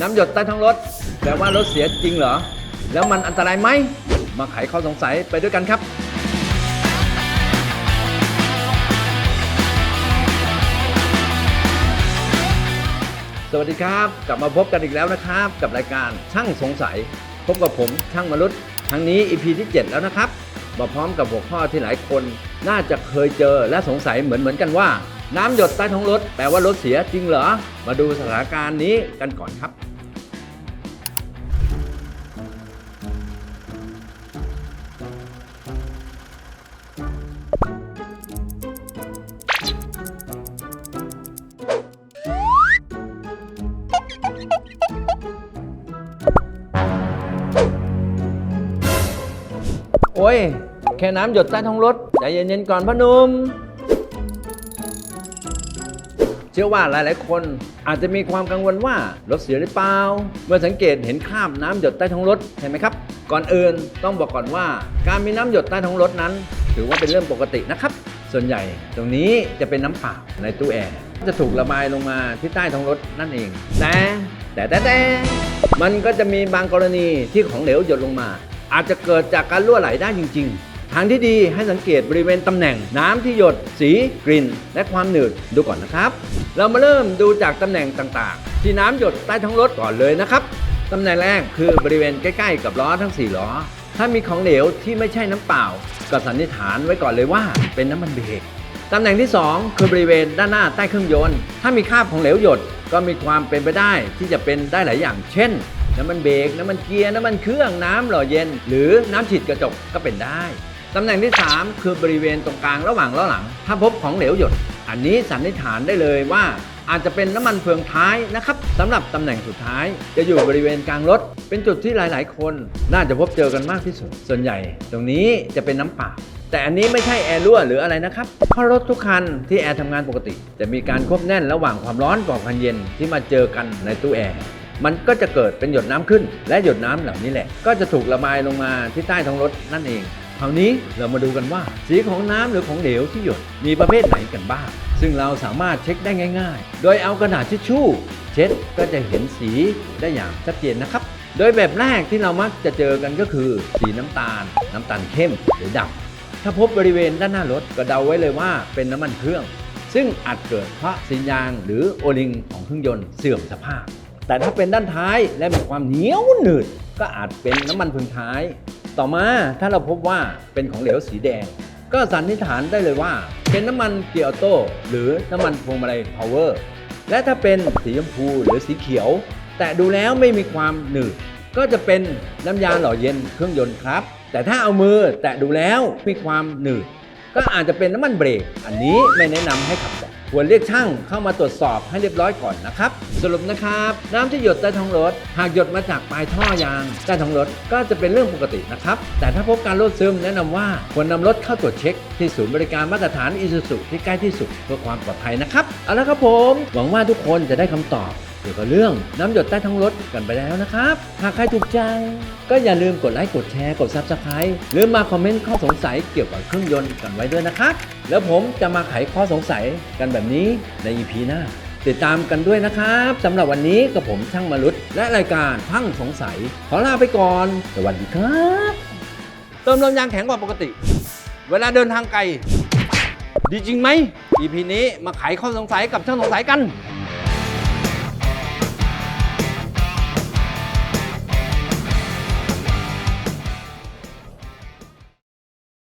น้ำหยดใต้ท้องรถ แปลว่ารถเสียจริงเหรอ แล้วมันอันตรายไหม มาไขข้อสงสัยไปด้วยกันครับ สวัสดีครับ กลับมาพบกันอีกแล้วนะครับ กับรายการช่างสงสัย พบกับผมช่างมนุษย์ครั้งนี้ EP ที่ 7 แล้วนะครับ มาพร้อมกับหัวข้อที่หลายคน น่าจะเคยเจอและสงสัยเหมือนเหมือนๆกันว่าน้ำหยดใต้ท้องรถ แปลว่ารถเสียจริงเหรอ มาดูสถานการณ์นี้กันก่อนครับ โอ้ย แค่น้ำหยดใต้ท้องรถใจเย็นๆก่อนพ่อหนุ่มเชื่อว่าหลายๆ คนอาจจะมีความกังวลว่ารถเสียหรือเปล่า เมื่อสังเกตเห็นคราบน้ำหยดใต้ท้องรถเห็นไหมครับ ก่อนอื่นต้องบอกก่อนว่า การมีน้ำหยดใต้ท้องรถนั้น ถือว่าเป็นเรื่องปกตินะครับ ส่วนใหญ่ตรงนี้จะเป็นน้ำเปล่าในตู้แอร์จะถูกระบายลงมาที่ใต้ท้องรถนั่นเองแต่แต่แต่แต่มันก็จะมีบางกรณีที่ของเหลวหยดลงมา อาจจะเกิดจากการรั่วไหลได้จริง ๆ ทางที่ดีให้สังเกตบริเวณตำแหน่งน้ำที่หยด สีกลิ่น และความหนืดดูก่อนนะครับ เรามาเริ่มดูจากตำแหน่งต่างๆ ที่น้ำหยดใต้ท้องรถก่อนเลยนะครับตำแหน่งแรกคือบริเวณใกล้ๆ กับล้อทั้ง 4 ล้อ ถ้ามีของเหลวที่ไม่ใช่น้ำเปล่า ก็สันนิษฐานไว้ก่อนเลยว่าเป็นน้ำมันเบรกตำแหน่งที่ 2 คือบริเวณด้านหน้าใต้เครื่องยนต์ ถ้ามีคราบของเหลวหยดก็มีความเป็นไปได้ที่จะเป็นได้หลายอย่าง เช่น น้ำมันเบรกน้ำมันเกียร์น้ำมันเครื่องน้ำหล่อเย็น หรือน้ำฉีดกระจกก็เป็นได้ตำแหน่งที่ 3 คือบริเวณตรงกลางระหว่างล้อหลัง ถ้าพบของเหลวหยด อันนี้สันนิษฐานได้เลยว่า อาจจะเป็นน้ำมันเฟืองท้ายนะครับสำหรับตำแหน่งสุดท้าย จะอยู่บริเวณกลางรถ เป็นจุดที่หลาย ๆ คน น่าจะพบเจอกันมากที่สุด ส่วนใหญ่ ตรงนี้จะเป็นน้ำเปล่าแต่อันนี้ไม่ใช่แอร์รั่วหรืออะไรนะครับ เพราะรถทุกคันที่แอร์ทำงานปกติ จะมีการควบแน่นระหว่างความร้อนกับความเย็นที่มาเจอกันในตู้แอร์ มันก็จะเกิดเป็นหยดน้ำขึ้น และหยดน้ำเหล่านี้แหละ ก็จะถูกระบายลงมาที่ใต้ท้องรถนั่นเองคราวนี้เรามาดูกันว่า สีของน้ำหรือของเหลวที่หยดมีประเภทไหนกันบ้าง ซึ่งเราสามารถเช็คได้ง่าย ๆ โดยเอากระดาษทิชชู่ เช็ดก็จะเห็นสีได้อย่างชัดเจนนะครับ โดยแบบแรกที่เรามักจะเจอกันก็คือ สีน้ำตาล น้ำตาลเข้มหรือดำถ้าพบบริเวณด้านหน้ารถก็เดาไว้เลยว่าเป็นน้ำมันเครื่อง ซึ่งอาจเกิดเพราะสียางหรือโอลิงของเครื่องยนต์เสื่อมสภาพ แต่ถ้าเป็นด้านท้ายและมีความเหนียวหนืดก็อาจเป็นน้ำมันพึงท้าย ต่อมาถ้าเราพบว่าเป็นของเหลวสีแดง ก็สันนิษฐานได้เลยว่า เป็นน้ำมันเกียร์ออโต้หรือน้ำมันพวงมาลัยพาวเวอร์และถ้าเป็นสีชมพูหรือสีเขียว แต่ดูแล้วไม่มีความหนืดก็จะเป็นน้ำยาหล่อเย็นเครื่องยนต์ครับ แต่ถ้าเอามือแตะดูแล้วมีความหนืดก็อาจจะเป็นน้ำมันเบรก อันนี้ไม่แนะนำให้ขับแต ควรเรียกช่างเข้ามาตรวจสอบให้เรียบร้อยก่อนนะครับ สรุปนะครับ น้ำที่หยดใต้ท้องรถ หากหยดมาจากปลายท่อยางใต้ท้องรถก็จะเป็นเรื่องปกตินะครับ แต่ถ้าพบการรั่วซึมแนะนำว่าควรนำรถเข้าตรวจเช็ค ที่ศูนย์บริการมาตรฐานอิซูซุที่ใกล้ที่สุดเพื่อความปลอดภัยนะครับเอาละครับผม หวังว่าทุกคนจะได้คำตอบ เกี่ยวกับเรื่องน้ำหยดใต้ท้องรถกันไปแล้วนะครับ หากใครถูกใจ ก็อย่าลืมกดไลค์กดแชร์กด Subscribe หรือมาคอมเมนต์ข้อสงสัยเกี่ยวกับเครื่องยนต์กันไว้ด้วยนะครับ แล้วผมจะมาไขข้อสงสัยกันแบบนี้ใน EP หน้าติดตามกันด้วยนะครับสำหรับวันนี้กับผมช่างมรุษและรายการช่างสงสัย ขอลาไปก่อน สวัสดีครับเติมลมยางแข็งกว่าปกติ เวลาเดินทางไกล ดีจริงไหม EP นี้มาไขข้อสงสัยกับช่างสงสัยกัน